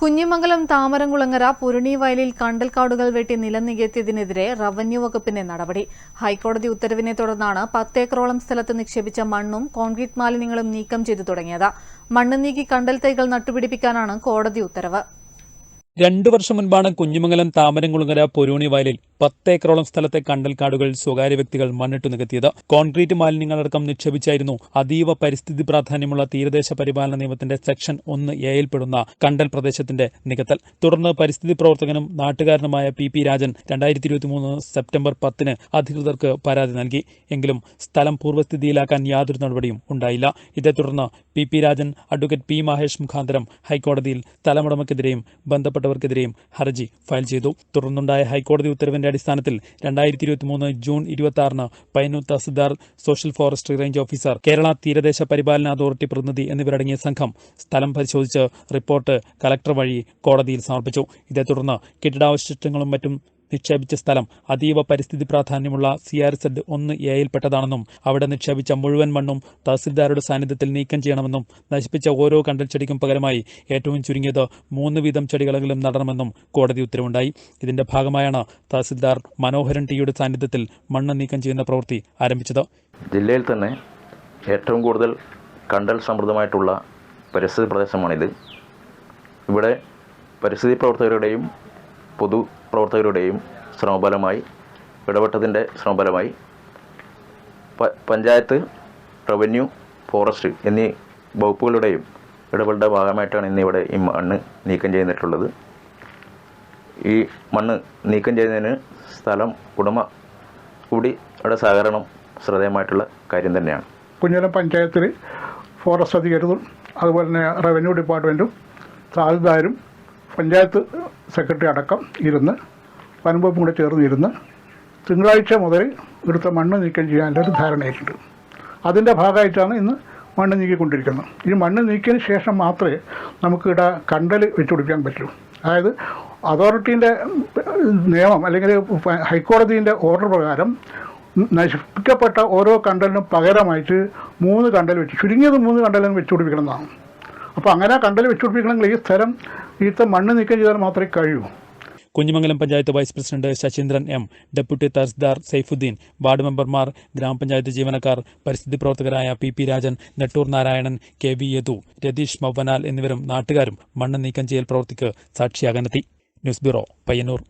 കുഞ്ഞിമംഗലം താമരംകുളങ്ങര പുരുണി വയലിൽ കണ്ടൽക്കാടുകൾ വെട്ടി നിലം നികത്തിയതിനെതിരെ റവന്യൂ വകുപ്പിന്റെ നടപടി. ഹൈക്കോടതി ഉത്തരവിനെ തുടർന്നാണ് പത്തേക്കറോളം സ്ഥലത്ത് നിക്ഷേപിച്ച മണ്ണും കോൺക്രീറ്റ് മാലിന്യങ്ങളും നീക്കം ചെയ്തു തുടങ്ങിയത്. മണ്ണ് നീക്കി കണ്ടൽ തൈകൾ നട്ടുപിടിപ്പിക്കാനാണ് കോടതി ഉത്തരവ്. രണ്ടു വർഷം മുൻപാണ് കുഞ്ഞുമംഗലം താമരംകുളങ്ങര പൊരൂണി വയലിൽ പത്തേക്കറോളം സ്ഥലത്തെ കണ്ടൽക്കാടുകൾ സ്വകാര്യ വ്യക്തികൾ മണ്ണിട്ട് നികത്തിയത്. കോൺക്രീറ്റ് മാലിന്യങ്ങളടക്കം നിക്ഷേപിച്ചായിരുന്നു അതീവ പരിസ്ഥിതി പ്രാധാന്യമുള്ള തീരദേശ പരിപാലന നിയമത്തിന്റെ സെക്ഷൻ ഒന്ന് എയിൽപ്പെടുന്ന കണ്ടൽ പ്രദേശത്തിന്റെ നികത്തൽ. തുടർന്ന് പരിസ്ഥിതി പ്രവർത്തകനും നാട്ടുകാരനുമായ പി പി രാജൻ രണ്ടായിരത്തി ഇരുപത്തിമൂന്ന് സെപ്റ്റംബർ പത്തിന് അധികൃതർക്ക് പരാതി നൽകി. എങ്കിലും സ്ഥലം പൂർവസ്ഥിതിയിലാക്കാൻ യാതൊരു നടപടിയും ഉണ്ടായില്ല. ഇതേ തുടർന്ന് P P Rajan advocate P Mahesh മുഖാന്തരം ഹൈക്കോടതിയിൽ സ്ഥലമുടമയ്ക്കെതിരെയും ബന്ധപ്പെട്ടവർക്കെതിരെയും ഹർജി ഫയൽ ചെയ്തു. തുടർന്നുണ്ടായ ഹൈക്കോടതി ഉത്തരവിന്റെ അടിസ്ഥാനത്തിൽ രണ്ടായിരത്തി ഇരുപത്തിമൂന്ന് ജൂൺ ഇരുപത്തി ആറിന് Payyanur tahsildar social forestry range officer Kerala തീരദേശ പരിപാലന അതോറിറ്റി പ്രതിനിധി എന്നിവരടങ്ങിയ സംഘം സ്ഥലം പരിശോധിച്ച് റിപ്പോർട്ട് കലക്ടർ വഴി കോടതിയിൽ സമർപ്പിച്ചു. ഇതേ തുടർന്ന് കെട്ടിടാവശിഷ്ടങ്ങളും മറ്റും നിക്ഷേപിച്ച സ്ഥലം അതീവ പരിസ്ഥിതി പ്രാധാന്യമുള്ള സി ആർ സെഡ് ഒന്ന് എയിൽപ്പെട്ടതാണെന്നും അവിടെ നിക്ഷേപിച്ച മുഴുവൻ മണ്ണും തഹസിൽദാരുടെ സാന്നിധ്യത്തിൽ നീക്കം ചെയ്യണമെന്നും നശിപ്പിച്ച ഓരോ കണ്ടൽ ചെടിക്കും പകരമായി ഏറ്റവും ചുരുങ്ങിയത് മൂന്ന് വീതം ചെടികളെങ്കിലും നടണമെന്നും കോടതി ഉത്തരവുണ്ടായി. ഇതിന്റെ ഭാഗമായാണ് തഹസിൽദാർ മനോഹരൻ ടിയുടെ സാന്നിധ്യത്തിൽ മണ്ണ് നീക്കം ചെയ്യുന്ന പ്രവൃത്തി ആരംഭിച്ചത്. ജില്ലയിൽ തന്നെ ഏറ്റവും കൂടുതൽ കണ്ടൽ സമൃദ്ധമായിട്ടുള്ള പരിസ്ഥിതി പ്രദേശമാണിത്. ഇവിടെ പരിസ്ഥിതി പ്രവർത്തകരുടെയും പൊതു പ്രവർത്തകരുടെയും ശ്രമഫലമായി ഇടപെട്ടതിന്റെ ശ്രമഫലമായി പഞ്ചായത്ത് റവന്യൂ ഫോറസ്റ്റ് എന്നീ വകുപ്പുകളുടെയും ഇടപെടലുടെ ഭാഗമായിട്ടാണ് ഇന്നിവിടെ ഈ മണ്ണ് നീക്കം ചെയ്തിട്ടുള്ളത്. ഈ മണ്ണ് നീക്കം ചെയ്യുന്നതിന് സ്ഥലം ഉടമ കൂടി അവിടെ സഹകരണം ശ്രദ്ധേയമായിട്ടുള്ള കാര്യം തന്നെയാണ്. കുഞ്ഞലം പഞ്ചായത്തിൽ ഫോറസ്റ്റ് അധികൃതരും അതുപോലെ തന്നെ റവന്യൂ ഡിപ്പാർട്ട്മെന്റും തഹസിൽദാരും പഞ്ചായത്ത് സെക്രട്ടറി അടക്കം ഇരുന്ന് വനംവകുപ്പും കൂടെ ചേർന്ന് ഇരുന്ന് തിങ്കളാഴ്ച മുതൽ ഇവിടുത്തെ മണ്ണ് നീക്കം ചെയ്യാനുള്ള ഒരു ധാരണയായിട്ടുണ്ട്. അതിന്റെ ഭാഗമായിട്ടാണ് ഇന്ന് മണ്ണ് നീക്കിക്കൊണ്ടിരിക്കുന്നത്. ഈ മണ്ണ് നീക്കിയതിന് ശേഷം മാത്രമേ നമുക്ക് ഇവിടെ കണ്ടൽ വെച്ചു കൊടുക്കാൻ പറ്റൂ. അതായത് അതോറിറ്റീന്റെ നിയമം അല്ലെങ്കിൽ ഹൈക്കോടതിന്റെ ഓർഡർ പ്രകാരം നശിപ്പിക്കപ്പെട്ട ഓരോ കണ്ടലിനും പകരമായിട്ട് മൂന്ന് കണ്ടൽ വെച്ച് ചുരുങ്ങിയത് മൂന്ന് കണ്ടലും വെച്ചു പിടിപ്പിക്കണമെന്നാണ് അപ്പോൾ അങ്ങനെ കണ്ടൽ വെച്ചുപിടിപ്പിക്കണമെങ്കിൽ ഈ സ്ഥലം ഇത്ത മണ്ണ് നീക്കം ചെയ്താൽ മാത്രമേ കഴിയൂ. Kunhimangalam panchayat vice president Sasheendran M deputy tahsildar Saifuddin ward മെമ്പർമാർ ഗ്രാമപഞ്ചായത്ത് ജീവനക്കാർ പരിസ്ഥിതി പ്രവർത്തകരായ P P Rajan Nettur Narayanan K V Yadu Ratheesh Mavvanal എന്നിവരും നാട്ടുകാരും മണ്ണ് നീക്കം ചെയ്യൽ പ്രവൃത്തിക്ക് സാക്ഷിയാകാനെത്തി. News bureau Payyanur.